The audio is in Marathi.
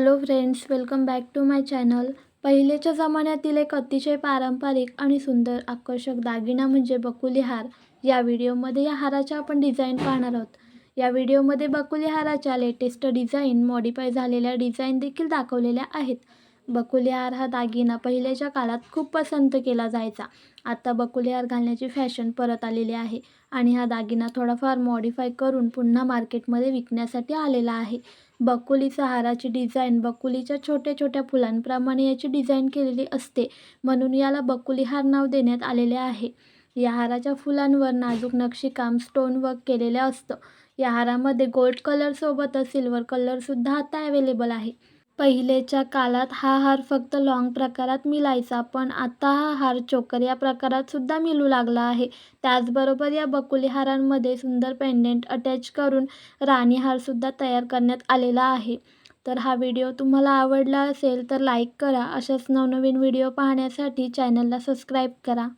Hello friends welcome back to my channel. पहिलेच्या जमान्यातील एक अतिशय पारंपरिक आणि सुंदर आकर्षक दागिना म्हणजे बकुली हार. या व्हिडिओमध्ये या हाराच्या आपण डिझाईन पाहणार आहोत. या व्हिडिओमध्ये बकुली हाराच्या लेटेस्ट डिझाईन मॉडिफाय झालेल्या डिझाईन देखील दाखवलेल्या आहेत. बकुलेहार हा दागिना पहिल्याच्या काळात खूप पसंत केला जायचा. आता बकुलेहार घालण्याची फॅशन परत आलेली आहे आणि हा दागिना थोडाफार मॉडिफाय करून पुन्हा मार्केटमध्ये विकण्यासाठी आलेला आहे. बकुलीचा हाराची डिझाईन बकुलीच्या छोट्या छोट्या फुलांप्रमाणे याची डिझाईन केलेली असते म्हणून याला बकुली हार नाव देण्यात आलेले आहे. या हाराच्या फुलांवर नाजूक नक्षीकाम स्टोन वर्क केलेलं असतं. या हारामध्ये गोल्ड कलरसोबतच सिल्वर कलरसुद्धा आता अवेलेबल आहे. पहिलेच्या काळात हा हार फक्त लाँग प्रकारात मिळायचा पण आता हा हार चोकर या प्रकारात सुद्धा मिळू लागला आहे. त्याचबरोबर या बकुली हारांमध्ये सुंदर पेंडेंट अटॅच करून राणी हारसुद्धा तयार करण्यात आलेला आहे. तर हा व्हिडिओ तुम्हाला आवडला असेल तर लाईक करा. अशाच नवनवीन व्हिडिओ पाहण्यासाठी चॅनलला सबस्क्राईब करा.